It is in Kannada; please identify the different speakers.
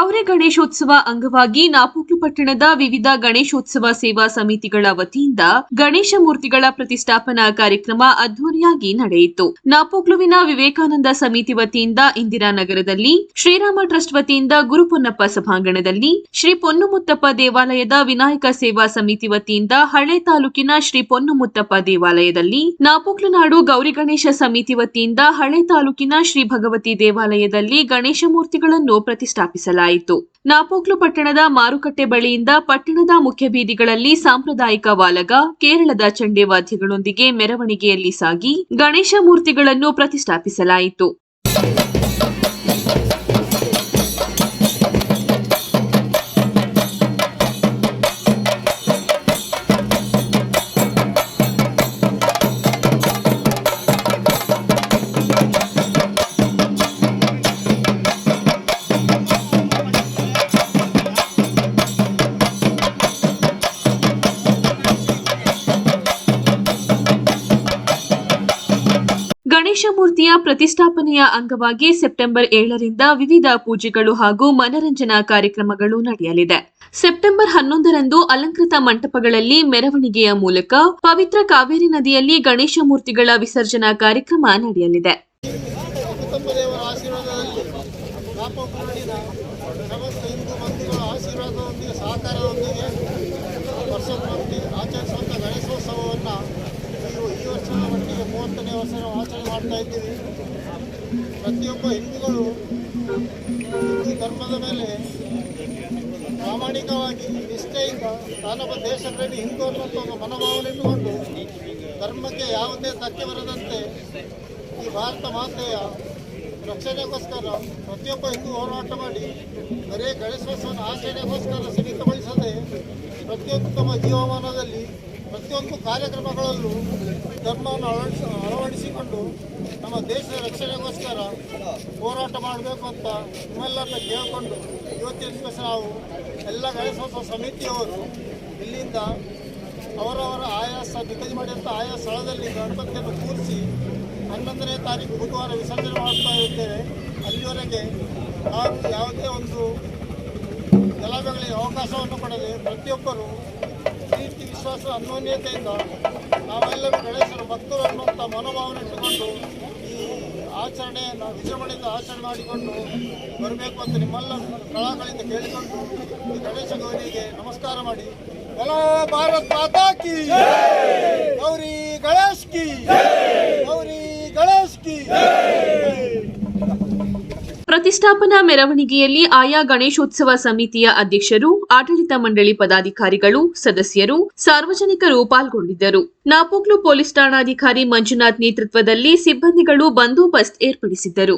Speaker 1: ಗೌರಿ ಗಣೇಶೋತ್ಸವ ಅಂಗವಾಗಿ ನಾಪೋಕ್ಲು ಪಟ್ಟಣದ ವಿವಿಧ ಗಣೇಶೋತ್ಸವ ಸೇವಾ ಸಮಿತಿಗಳ ವತಿಯಿಂದ ಗಣೇಶ ಮೂರ್ತಿಗಳ ಪ್ರತಿಷ್ಠಾಪನಾ ಕಾರ್ಯಕ್ರಮ ಅದ್ದೂರಿಯಾಗಿ ನಡೆಯಿತು. ನಾಪೋಕ್ಲುವಿನ ವಿವೇಕಾನಂದ ಸಮಿತಿ ವತಿಯಿಂದ ಇಂದಿರಾನಗರದಲ್ಲಿ, ಶ್ರೀರಾಮ ಟ್ರಸ್ಟ್ ವತಿಯಿಂದ ಗುರುಪೊನ್ನಪ್ಪ ಸಭಾಂಗಣದಲ್ಲಿ, ಶ್ರೀ ಪೊನ್ನುಮುತ್ತಪ್ಪ ದೇವಾಲಯದ ವಿನಾಯಕ ಸೇವಾ ಸಮಿತಿ ವತಿಯಿಂದ ಹಳೆ ತಾಲೂಕಿನ ಶ್ರೀ ಪೊನ್ನುಮುತ್ತಪ್ಪ ದೇವಾಲಯದಲ್ಲಿ, ನಾಪೋಕ್ಲುನಾಡು ಗೌರಿ ಗಣೇಶ ಸಮಿತಿ ವತಿಯಿಂದ ಹಳೆ ತಾಲೂಕಿನ ಶ್ರೀ ಭಗವತಿ ದೇವಾಲಯದಲ್ಲಿ ಗಣೇಶ ಮೂರ್ತಿಗಳನ್ನು ಪ್ರತಿಷ್ಠಾಪಿಸಲಾಯಿತು. ನಾಪೋಕ್ಲು ಪಟ್ಟಣದ ಮಾರುಕಟ್ಟೆ ಬಳಿಯಿಂದ ಪಟ್ಟಣದ ಮುಖ್ಯ ಬೀದಿಗಳಲ್ಲಿ ಸಾಂಪ್ರದಾಯಿಕ ವಾಲಗ, ಕೇರಳದ ಚಂಡೆ ವಾದ್ಯಗಳೊಂದಿಗೆ ಮೆರವಣಿಗೆಯಲ್ಲಿ ಸಾಗಿ ಗಣೇಶ ಮೂರ್ತಿಗಳನ್ನು ಪ್ರತಿಷ್ಠಾಪಿಸಲಾಯಿತು. ಗಣೇಶ ಮೂರ್ತಿಯ ಪ್ರತಿಷ್ಠಾಪನೆಯ ಅಂಗವಾಗಿ ಸೆಪ್ಟೆಂಬರ್ ಏಳರಿಂದ ವಿವಿಧ ಪೂಜೆಗಳು ಹಾಗೂ ಮನರಂಜನಾ ಕಾರ್ಯಕ್ರಮಗಳು ನಡೆಯಲಿದೆ. ಸೆಪ್ಟೆಂಬರ್ ಹನ್ನೊಂದರಂದು ಅಲಂಕೃತ ಮಂಟಪಗಳಲ್ಲಿ ಮೆರವಣಿಗೆಯ ಮೂಲಕ ಪವಿತ್ರ ಕಾವೇರಿ ನದಿಯಲ್ಲಿ ಗಣೇಶ ಮೂರ್ತಿಗಳ ವಿಸರ್ಜನಾ ಕಾರ್ಯಕ್ರಮ ನಡೆಯಲಿದೆ.
Speaker 2: ಮೂವತ್ತನೇ ವರ್ಷ ಆಚರಣೆ ಮಾಡ್ತಾ ಇದ್ದೀವಿ. ಪ್ರತಿಯೊಬ್ಬ ಹಿಂದೂಗಳು ಈ ಧರ್ಮದ ಮೇಲೆ ಪ್ರಾಮಾಣಿಕವಾಗಿ ನಿಷ್ಠೆಯಿಂದ ತಾನೊಬ್ಬ ದೇಶ ಪ್ರೇಮಿ ಹಿಂದೂ ಅನ್ನುವಂಥ ಮನೋಭಾವನೆ ಇಟ್ಟುಕೊಂಡು ಧರ್ಮಕ್ಕೆ ಯಾವುದೇ ಧಕ್ಕೆ ಬರದಂತೆ ಈ ಭಾರತ ಮಾತೆಯ ರಕ್ಷಣೆಗೋಸ್ಕರ, ಪ್ರತಿಯೊಬ್ಬ ಹಿಂದೂ ಹೋರಾಟ ಮಾಡಿ, ಬರೀ ಗಣೇಶೋತ್ಸವನ ಆಚರಣೆಗೋಸ್ಕರ ಸೀಮಿತಗೊಳಿಸದೆ, ಪ್ರತಿಯೊಂದು ತಮ್ಮ ಜೀವಮಾನದಲ್ಲಿ, ಪ್ರತಿಯೊಂದು ಕಾರ್ಯಕ್ರಮಗಳಲ್ಲೂ ಧರ್ಮವನ್ನು ಅಳವಡಿಸ, ಅಳವಡಿಸಿಕೊಂಡು ನಮ್ಮ ದೇಶದ ರಕ್ಷಣೆಗೋಸ್ಕರ ಹೋರಾಟ ಮಾಡಬೇಕು ಅಂತ ನಿಮ್ಮೆಲ್ಲರನ್ನ ಕೇಳಿಕೊಂಡು ಇವತ್ತಿನ ದಿವಸ ನಾವು ಎಲ್ಲ ಗಣೇಶೋತ್ಸವ ಸಮಿತಿಯವರು ಇಲ್ಲಿಂದ ಅವರವರ ಆಯಾಸ ನಿಗದಿ ಮಾಡಿದಂಥ ಆಯಾ ಸ್ಥಳದಲ್ಲಿ ಗಣಪತಿಯನ್ನು ಕೂರಿಸಿ ಹನ್ನೊಂದನೇ ತಾರೀಕು ಬುಧವಾರ ವಿಸರ್ಜನೆ ಮಾಡ್ತಾ ಇದ್ದೇವೆ. ಅಲ್ಲಿವರೆಗೆ ನಾವು ಯಾವುದೇ ಒಂದು ಗಲಭೆಗಳಿಗೆ ಅವಕಾಶವನ್ನು ಕೊಡದೆ ಪ್ರತಿಯೊಬ್ಬರು ಪ್ರೀತಿ, ವಿಶ್ವಾಸ, ಅನ್ಯೋನ್ಯತೆಯಿಂದ ನಾವೆಲ್ಲರೂ ಗಣೇಶನ ಭಕ್ತರು ಅನ್ನುವಂಥ ಮನೋಭಾವನೆ ಇಟ್ಟುಕೊಂಡು ಈ ಆಚರಣೆಯನ್ನು, ವಿಜೃಂಭಣೆಯಿಂದ ಆಚರಣೆ ಮಾಡಿಕೊಂಡು ಬರಬೇಕು ಅಂತ ನಿಮ್ಮೆಲ್ಲ ಕಳಗಳಿಂದ ಕೇಳಿಕೊಂಡು ಈ ಗಣೇಶ ಗೌರಿಗೆ ನಮಸ್ಕಾರ ಮಾಡಿ. ಎಲ್ಲ ಭಾರತ್ ಮಾತಾ ಕಿ ಗೌರಿ ಗಣೇಶ್ ಕಿ ಗೌರಿ ಗಣೇಶ್ ಕಿ
Speaker 1: ಪ್ರತಿಷ್ಠಾಪನಾ ಮೆರವಣಿಗೆಯಲ್ಲಿ ಆಯಾ ಗಣೇಶೋತ್ಸವ ಸಮಿತಿಯ ಅಧ್ಯಕ್ಷರು, ಆಡಳಿತ ಮಂಡಳಿ ಪದಾಧಿಕಾರಿಗಳು, ಸದಸ್ಯರು ಸಾರ್ವಜನಿಕರು ಪಾಲ್ಗೊಂಡಿದ್ದರು. ನಾಪೋಕ್ಲು ಪೊಲೀಸ್ ಠಾಣಾಧಿಕಾರಿ ಮಂಜುನಾಥ್ ನೇತೃತ್ವದಲ್ಲಿ ಸಿಬ್ಬಂದಿಗಳು ಬಂದೋಬಸ್ತ್ ಏರ್ಪಡಿಸಿದ್ದರು.